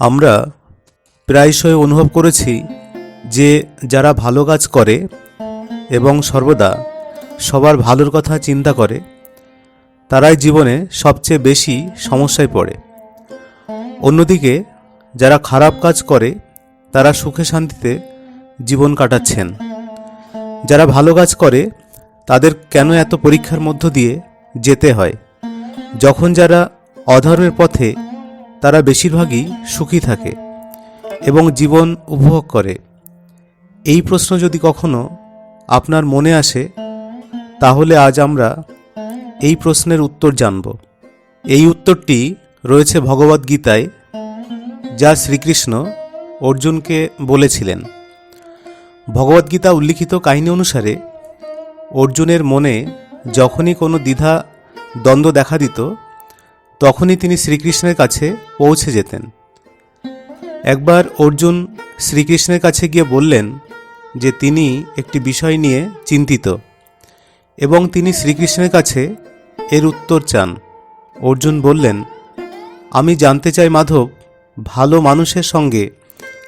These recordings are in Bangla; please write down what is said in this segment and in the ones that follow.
আমরা প্রায়শই অনুভব করেছি যে যারা ভালো কাজ করে এবং সর্বদা সবার ভালোর কথা চিন্তা করে, তারাই জীবনে সবচেয়ে বেশি সমস্যায় পড়ে। অন্যদিকে, যারা খারাপ কাজ করে, তারা সুখে শান্তিতে জীবন কাটাচ্ছেন। যারা ভালো কাজ করে, তাদের কেন এত পরীক্ষার মধ্য দিয়ে যেতে হয়? যখন যারা অধর্মের পথে তারা বেশিরভাগই সুখী থাকে এবং জীবন উপভোগ করে। এই প্রশ্ন যদি কখনো আপনার মনে আসে, তাহলে আজ আমরা এই প্রশ্নের উত্তর জানব। এই উত্তরটি রয়েছে ভগবদ্ গীতায়, যা শ্রীকৃষ্ণ অর্জুনকে বলেছিলেন। ভগবদ্গীতা উল্লিখিত কাহিনী অনুসারে, অর্জুনের মনে যখনই কোনো দ্বিধা, দ্বন্দ্ব দেখা দিত তখনই তিনি শ্রীকৃষ্ণের কাছে পৌঁছে যেতেন। একবার অর্জুন শ্রীকৃষ্ণের কাছে গিয়ে বললেন যে তিনি একটি বিষয় নিয়ে চিন্তিত এবং তিনি শ্রীকৃষ্ণের কাছে এর উত্তর চান। অর্জুন বললেন, আমি জানতে চাই মাধব, ভালো মানুষের সঙ্গে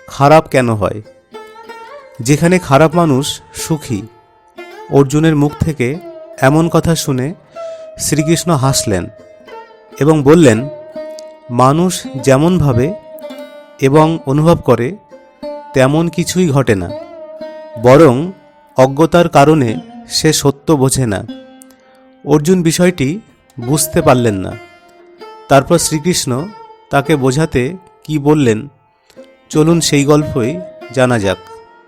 খারাপ কেন হয়? যেখানে খারাপ মানুষ সুখী। অর্জুনের মুখ থেকে এমন কথা শুনে শ্রীকৃষ্ণ হাসলেন। এবং বললেন, মানুষ যেমন ভাবে এবং অনুভব করে, তেমন কিছুই ঘটে না। বরং অজ্ঞতার কারণে সে সত্য বোঝে না। অর্জুন বিষয়টি বুঝতে পারলেন না। তারপর শ্রীকৃষ্ণ তাকে বোঝাতে কি বললেন, চলুন সেই গল্পই জানা যাক।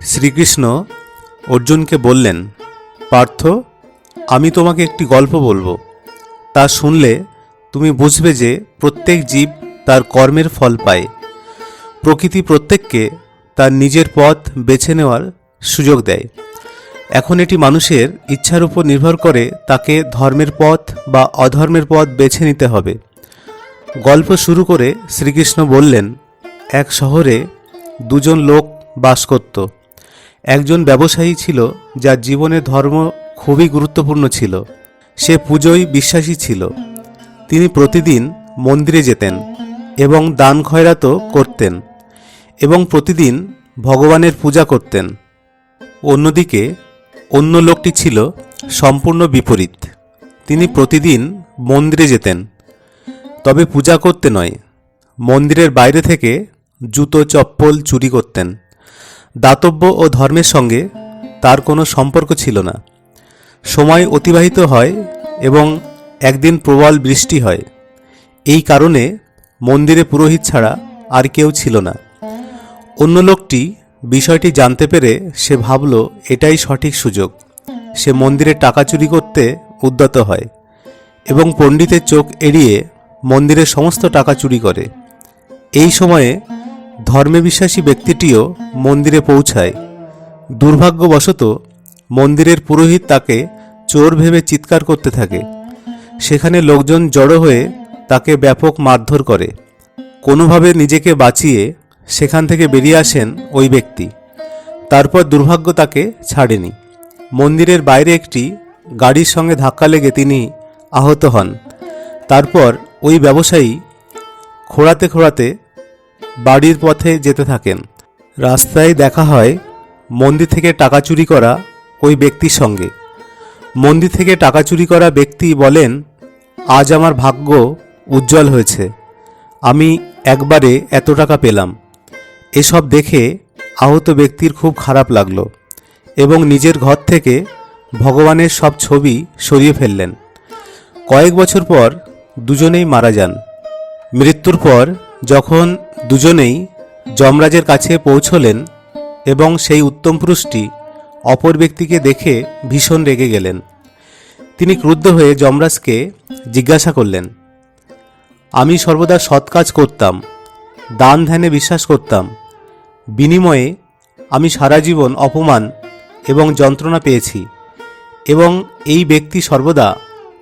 শ্রীকৃষ্ণ অর্জুনকে বললেন, পার্থ, আমি তোমাকে একটি গল্প বলব। তা শুনলে তুমি বুঝবে যে প্রত্যেক জীব তার কর্মের ফল পায়। প্রকৃতি প্রত্যেককে তার নিজের পথ বেছে নেওয়ার সুযোগ দেয়। এখন এটি মানুষের ইচ্ছার উপর নির্ভর করে তাকে ধর্মের পথ বা অধর্মের পথ বেছে নিতে হবে। গল্প শুরু করে শ্রীকৃষ্ণ বললেন, এক শহরে দুজন লোক বাস করত। একজন ব্যবসায়ী ছিল যার জীবনে ধর্ম খুবই গুরুত্বপূর্ণ ছিল। সে পুজোয় বিশ্বাসী ছিল। তিনি প্রতিদিন মন্দিরে যেতেন এবং দান খয়রাতও করতেন এবং প্রতিদিন ভগবানের পূজা করতেন। অন্যদিকে, অন্য লোকটি ছিল সম্পূর্ণ বিপরীত। তিনি প্রতিদিন মন্দিরে যেতেন। তবে পূজা করতে নয়, মন্দিরের বাইরে থেকে জুতো, চপ্পল চুরি করতেন। দাতব্য ও ধর্মের সঙ্গে তার কোনো সম্পর্ক ছিল না। সময় অতিবাহিত হয় এবং একদিন প্রবল বৃষ্টি হয়। এই কারণে মন্দিরে পুরোহিত ছাড়া আর কেউ ছিল না। অন্য লোকটি বিষয়টি জানতে পেরে সে ভাবল, এটাই সঠিক সুযোগ। সে মন্দিরে টাকা চুরি করতে উদ্যত হয় এবং পণ্ডিতের চোখ এড়িয়ে মন্দিরের সমস্ত টাকা চুরি করে। এই সময়ে ধর্মে বিশ্বাসী ব্যক্তিটিও মন্দিরে পৌঁছায়। দুর্ভাগ্যবশত মন্দিরের পুরোহিত তাকে চোর ভেবে চিৎকার করতে থাকে। সেখানে লোকজন জড়ো হয়ে তাকে ব্যাপক মারধর করে। কোনোভাবে নিজেকে বাঁচিয়ে সেখান থেকে বেরিয়ে আসেন ওই ব্যক্তি। তারপর দুর্ভাগ্য তাকে ছাড়েনি। মন্দিরের বাইরে একটি গাড়ির সঙ্গে ধাক্কা লেগে তিনি আহত হন। তারপর ওই ব্যবসায়ী খোঁড়াতে খোঁড়াতে বাড়ির পথে যেতে থাকেন। রাস্তায় দেখা হয় মন্দির থেকে টাকা চুরি করা ওই ব্যক্তির সঙ্গে। মন্দির থেকে টাকা চুরি করা ব্যক্তি বলেন, আজ আমার ভাগ্য উজ্জ্বল হয়েছে। আমি একবারে এত টাকা পেলাম। এসব দেখে আহত ব্যক্তির খুব খারাপ লাগল এবং নিজের ঘর থেকে ভগবানের সব ছবি সরিয়ে ফেললেন। কয়েক বছর পর দুজনেই মারা যান। মৃত্যুর পর যখন দুজনেই যমরাজের কাছে পৌঁছলেন এবং সেই উত্তম পুরুষটি অপর ব্যক্তিকে দেখে ভীষণ রেগে গেলেন। তিনি ক্রুদ্ধ হয়ে যমরাজকে জিজ্ঞাসা করলেন, আমি সর্বদা সৎ কাজ করতাম, দান ধ্যানে বিশ্বাস করতাম, বিনিময়ে আমি সারা জীবন অপমান এবং যন্ত্রণা পেয়েছি এবং এই ব্যক্তি সর্বদা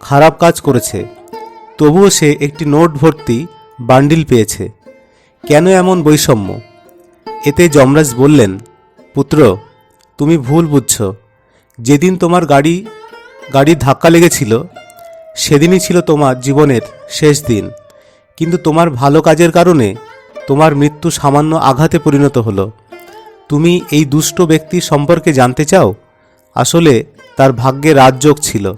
খারাপ কাজ করেছে, তবুও সে একটি নোট ভর্তি বান্ডিল পেয়েছে। কেন এমন বৈষম্য? এতে যমরাজ বললেন, পুত্র, তুমি ভুল বুঝছ। যেদিন তোমার গাড়ি গাড়ির ধাক্কা লেগেছিল, সেদিনই ছিল তোমার জীবনের শেষ দিন। কিন্তু তোমার ভালো কাজের কারণে তোমার মৃত্যু সামান্য আঘাতে পরিণত হলো। তুমি এই দুষ্ট ব্যক্তি সম্পর্কে জানতে চাও? আসলে তার ভাগ্যে রাজযোগ ছিল।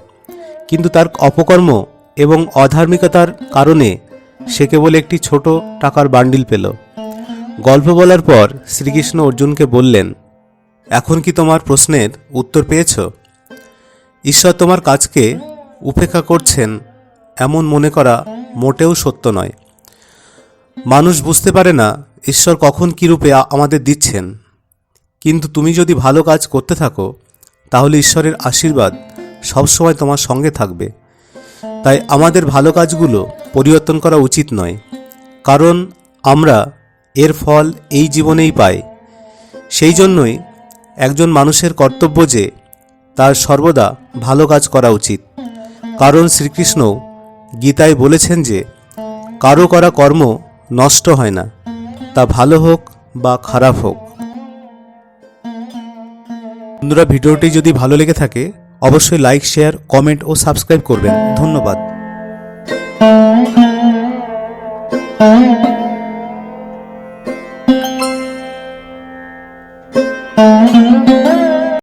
কিন্তু তার অপকর্ম এবং অধার্মিকতার কারণে সে কেবল একটি ছোট টাকার বান্ডিল পেল। গল্প বলার পর শ্রীকৃষ্ণ অর্জুনকে বললেন, এখন কি তোমার প্রশ্নের উত্তর পেয়েছ? ঈশ্বর তোমার কাজকে উপেক্ষা করছেন, এমন মনে করা মোটেও সত্য নয়। মানুষ বুঝতে পারে না, ঈশ্বর কখন কী রূপে আমাদের দিচ্ছেন। কিন্তু তুমি যদি ভালো কাজ করতে থাকো, তাহলে ঈশ্বরের আশীর্বাদ সবসময় তোমার সঙ্গে থাকবে। তাই আমাদের ভালো কাজগুলো পরিবর্তন করা উচিত নয়। কারণ আমরা এর ফল এই জীবনেই পাই। সেই জন্যই একজন মানুষের কর্তব্য যে তার সর্বদা ভালো কাজ করা উচিত। কারণ শ্রীকৃষ্ণ গীতায় বলেছেন যে, কারও করা কর্ম নষ্ট হয় না, তা ভালো হোক বা খারাপ হোক। বন্ধুরা, ভিডিওটি যদি ভালো লেগে থাকে, অবশ্যই লাইক, শেয়ার, কমেন্ট ও সাবস্ক্রাইব করবেন। ধন্যবাদ।